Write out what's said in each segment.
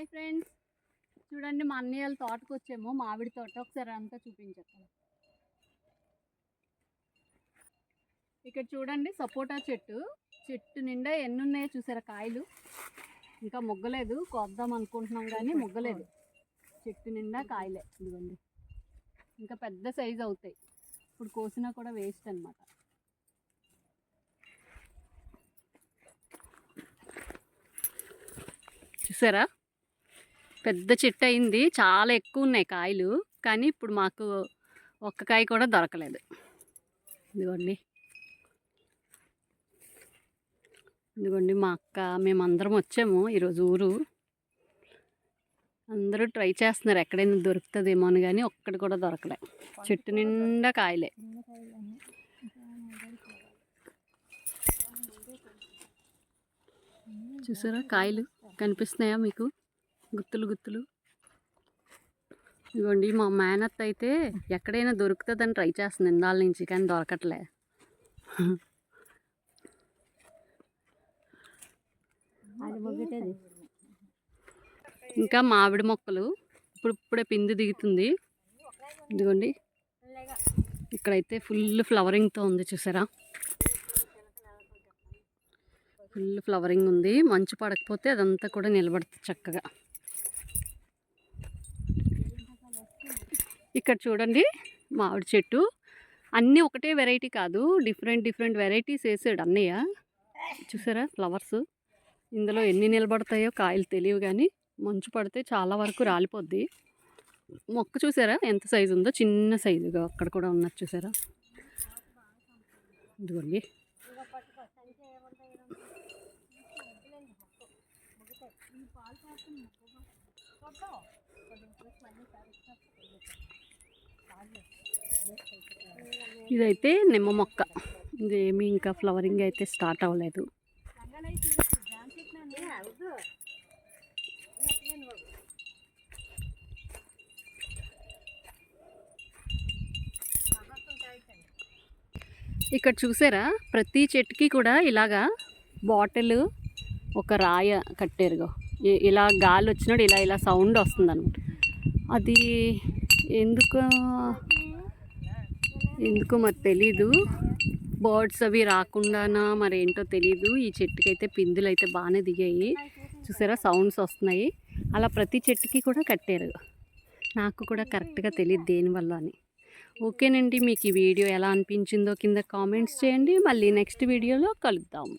Hi friends. చూడండి మా అన్నయ్య వాళ్ళ తోటకు వచ్చాము మామిడి తోట. ఒకసారి అంతా చూపించాను ఇక్కడ చూడండి సపోటా చెట్టు. చెట్టు నిండా ఎన్ని ఉన్నాయో చూసారా కాయలు? ఇంకా మొగ్గలేదు. కోద్దాం అనుకుంటున్నాం కానీ మొగ్గలేదు. చెట్టు నిండా కాయలే. ఇదిగోండి. ఇంకా పెద్ద సైజు అవుతాయి. ఇప్పుడు కోసినా కూడా వేస్ట్ అనమాట చూసారా? పెద్ద చెట్టు అయింది చాలా ఎక్కువ ఉన్నాయి కాయలు. కానీ ఇప్పుడు మాకు ఒక్క కాయ కూడా దొరకలేదు. ఇదిగోండి. ఇదిగోండి మా అక్క మేమందరం వచ్చాము ఈరోజు ఊరు. అందరూ ట్రై చేస్తున్నారు ఎక్కడైనా దొరుకుతుందేమో అని కానీ ఒక్కటి కూడా దొరకలే. చెట్టు నిండా కాయలే. చూసారా కాయలు? కనిపిస్తున్నాయా మీకు? గుత్తులు గుత్తులు. ఇదిగోండి మా మేనత్ అయితే ఎక్కడైనా దొరుకుతుందని ట్రై చేస్తుంది ఇందాల నుంచి కానీ దొరకట్లే. ఇంకా మామిడి మొక్కలు ఇప్పుడు ఇప్పుడే పిండి దిగుతుంది. ఇదిగోండి ఇక్కడైతే ఫుల్ ఫ్లవరింగ్తో ఉంది చూసారా? ఫుల్ ఫ్లవరింగ్ ఉంది మంచు పడకపోతే అదంతా కూడా నిలబడుతుంది చక్కగా. ఇక్కడ చూడండి మామిడి చెట్టు. అన్నీ ఒకటే వెరైటీ కాదు డిఫరెంట్ డిఫరెంట్ వెరైటీస్ వేసాడు అన్నయ్య. చూసారా ఫ్లవర్స్? ఇందులో ఎన్ని నిలబడతాయో కాయలు తెలియవు కానీ మంచు పడితే చాలా వరకు రాలిపోద్ది. మొక్క చూసారా ఎంత సైజు ఉందో? చిన్న సైజుగా అక్కడ కూడా ఉన్నది చూసారా? ఇదిగోండి. ఇదైతే నిమ్మ మొక్క. ఇదేమి ఇంకా ఫ్లవరింగ్ అయితే స్టార్ట్ అవ్వలేదు. ఇక్కడ చూసారా? ప్రతి చెట్టుకి కూడా ఇలాగా బాటిల్ ఒక రాయ కట్టారు ఇలా గాలి వచ్చినప్పుడు ఇలా ఇలా సౌండ్ వస్తుంది అనమాట అది ఎందుకు ఎందుకు మరి తెలీదు. బర్డ్స్ అవి రాకుండానా మరి ఏంటో తెలీదు. ఈ చెట్టుకైతే పిందులు అయితే బాగానే దిగాయి. చూసారా? సౌండ్స్ వస్తున్నాయి. అలా ప్రతి చెట్టుకి కూడా కట్టారు. నాకు కూడా కరెక్ట్గా తెలియదు దేనివల్ల అని. ఓకేనండి మీకు ఈ వీడియో ఎలా అనిపించిందో కింద కామెంట్స్ చేయండి. మళ్ళీ నెక్స్ట్ వీడియోలో కలుద్దాం.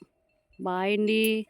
బాయ్ అండి.